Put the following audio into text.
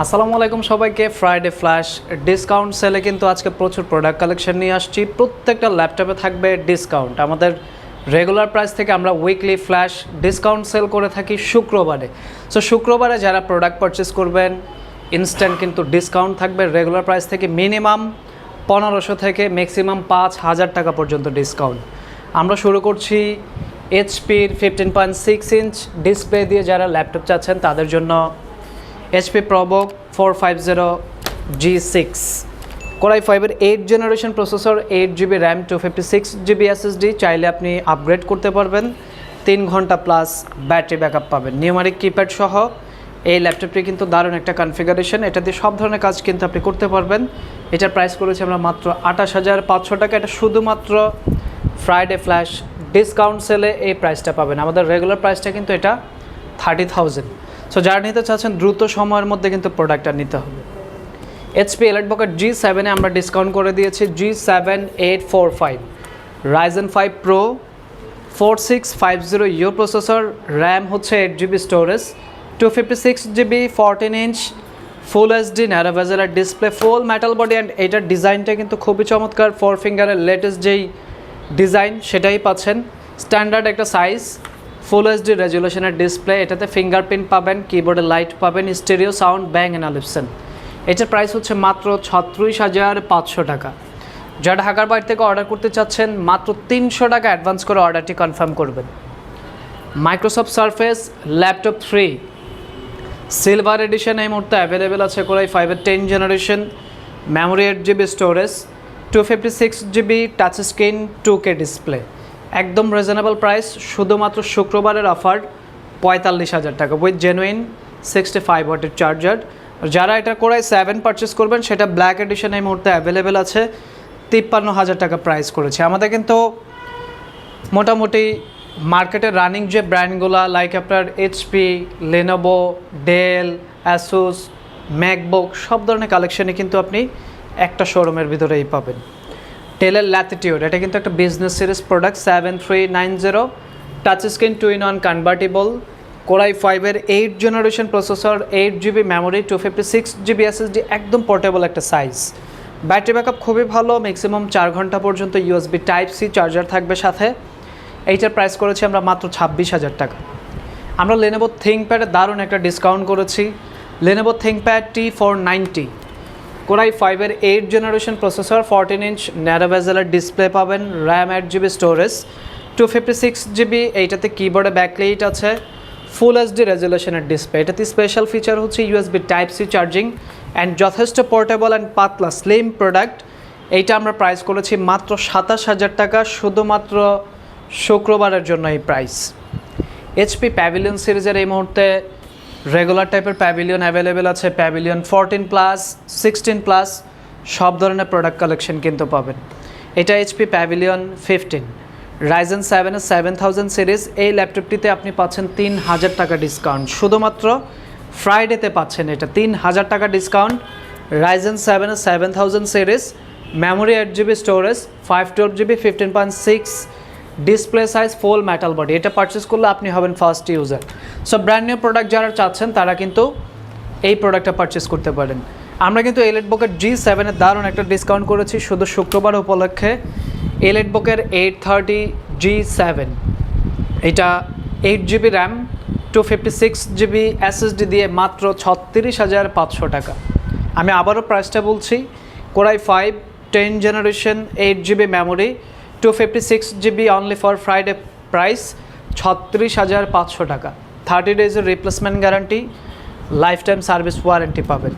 আসসালামু আলাইকুম সবাইকে। ফ্রাইডে ফ্ল্যাশ ডিসকাউন্ট সেলে কিন্তু আজকে প্রচুর প্রোডাক্ট কালেকশন নিয়ে আসছি। প্রত্যেকটা ল্যাপটপে থাকবে ডিসকাউন্ট আমাদের রেগুলার প্রাইস থেকে আমরা উইকলি ফ্ল্যাশ ডিসকাউন্ট সেল করে থাকি শুক্রবারে। সো শুক্রবারে যারা প্রোডাক্ট পারচেস করবেন ইনস্ট্যান্ট কিন্তু ডিসকাউন্ট থাকবে। রেগুলার প্রাইস থেকে মিনিমাম পনেরোশো থেকে ম্যাক্সিমাম পাঁচ হাজার টাকা পর্যন্ত ডিসকাউন্ট আমরা শুরু করছি এইচপির fifteen point six inch display দিয়ে যারা ল্যাপটপ চাচ্ছেন, তাদের জন্য HP ProBook four five zero G six core i ফাইভের eight generation processor eight GB RAM two fifty six GB SSD চাইলে আপনি আপগ্রেড করতে পারবেন। তিন ঘণ্টা প্লাস ব্যাটারি ব্যাকআপ পাবেন। নিউমারিক কিপ্যাড সহ এই ল্যাপটপটি কিন্তু দারুণ একটা কনফিগারেশন এটা দিয়ে সব ধরনের কাজ কিন্তু আপনি করতে পারবেন। এটার প্রাইস করেছি আমরা মাত্র আঠাশ হাজার পাঁচশো টাকা। এটা শুধুমাত্র ফ্রাইডে ফ্ল্যাশ ডিসকাউন্ট সেলে এই প্রাইসটা পাবেন। আমাদের রেগুলার প্রাইসটা কিন্তু এটা থার্টি থাউজেন্ড সো যারা নিতে চাচ্ছেন, দ্রুত সময়ের মধ্যে কিন্তু প্রোডাক্টটা নিতে হবে। এইচপি এলাইট বকেট জি সেভেনে আমরা ডিসকাউন্ট করে দিয়েছি G seven eight four five Ryzen five pro four six five zero U processor RAM হচ্ছে eight GB storage two fifty six GB fourteen inch full HD ন্যারোভেজারের display full metal body and এটার ডিজাইনটা কিন্তু খুবই চমৎকার। Four ফিঙ্গারের latest যেই design সেটাই পাচ্ছেন। স্ট্যান্ডার্ড একটা সাইজ ফুল এইচডি রেজুলেশনের ডিসপ্লে এটাতে ফিঙ্গারপ্রিন্ট পাবেন কিবোর্ডে লাইট পাবেন স্টেরিও সাউন্ড ব্যাং অ্যানালিপসেন এটার প্রাইস হচ্ছে মাত্র ছত্রিশ হাজার পাঁচশো টাকা। যারা ঢাকার বাইরে থেকে অর্ডার করতে চাচ্ছেন, মাত্র তিনশো টাকা অ্যাডভান্স করে অর্ডারটি কনফার্ম করবেন। Microsoft Surface laptop three silver edition এই মুহূর্তে অ্যাভেলেবেল আছে কোরাই ফাইভের ten generation memory eight GB storage two fifty six GB touch screen two K display একদম রিজনেবল প্রাইস শুধুমাত্র শুক্রবারের অফার পঁয়তাল্লিশ হাজার টাকা উইথ জেনুইন সিক্সটি ফাইভ ওয়াটের চার্জার যারা এটা কোরাই সেভেন পারচেস করবেন, সেটা ব্ল্যাক এডিশন এই মুহূর্তে অ্যাভেলেবেল আছে। তিপ্পান্ন হাজার টাকা প্রাইস করেছে। আমাদের কিন্তু মোটামুটি মার্কেটে রানিং যে ব্র্যান্ডগুলো লাইক আপনার HP Lenovo Dell Asus MacBook সব ধরনের কালেকশনে কিন্তু আপনি একটা শোরুমের ভিতরেই পাবেন। টেলের ল্যাটিটিউড এটা কিন্তু একটা business series product seven three nine zero touch screen two in one convertible core i ফাইভের eight generation processor eight GB memory two fifty six GB SSD একদম পোর্টেবল একটা সাইজ ব্যাটারি ব্যাকআপ খুবই ভালো maximum চার ঘণ্টা পর্যন্ত USB type C charger থাকবে সাথে। এইটার প্রাইস করেছি আমরা মাত্র ছাব্বিশ হাজার টাকা। আমরা লেনেভো থিঙ্কপ্যাডে দারুণ একটা ডিসকাউন্ট করেছি। Lenovo ThinkPad T four ninety core i ফাইভের eight generation processor fourteen inch ন্যারোভেজেলের display পাবেন RAM eight GB storage two fifty six GB এইটাতে কিবোর্ডে ব্যাকলাইট আছে ফুল এইচডি রেজুলেশনের ডিসপ্লে এটাতে স্পেশাল ফিচার হচ্ছে USB type C charging and যথেষ্ট portable and পাতলা স্লিম প্রোডাক্ট এইটা আমরা প্রাইস করেছি মাত্র সাতাশ হাজার টাকা, শুধুমাত্র শুক্রবারের জন্য এই প্রাইস এইচপি প্যাভিলিয়ন সিরিজের এই মুহূর্তে রেগুলার টাইপের প্যাভিলিয়ন অ্যাভেলেবেল আছে Pavilion fourteen plus sixteen plus সব ধরনের প্রোডাক্ট কালেকশন কিন্তু পাবেন। এটা এইচপি প্যাভিলিয়ন ফিফটিন রাইজেন সেভেনের সেভেন থাউজেন্ড সিরিজ এই ল্যাপটপটিতে আপনি পাচ্ছেন তিন হাজার টাকা ডিসকাউন্ট শুধুমাত্র ফ্রাইডেতে পাচ্ছেন এটা, তিন হাজার টাকা ডিসকাউন্ট রাইজেন সেভেনের seven thousand series memory eight GB storage five twelve GB fifteen point six display size full metal body এটা পারচেস করলে আপনি হবেন first user so brand new product যারা চাচ্ছেন, তারা কিন্তু এই প্রোডাক্টটা পারচেস করতে পারেন। আমরা কিন্তু এলেট বুকের জি সেভেনের দারুণ একটা ডিসকাউন্ট করেছি শুধু শুক্রবার উপলক্ষে। এলেট বুকের এইট থার্টি জি সেভেন এটা eight GB RAM two fifty six GB SSD দিয়ে মাত্র ছত্রিশ হাজার পাঁচশো টাকা। আমি আবারও প্রাইসটা বলছি। Core i five ten generation eight GB memory two fifty six GB only for Friday price ছত্রিশ হাজার পাঁচশো টাকা। Thirty ডেজের replacement guarantee lifetime service warranty পাবেন।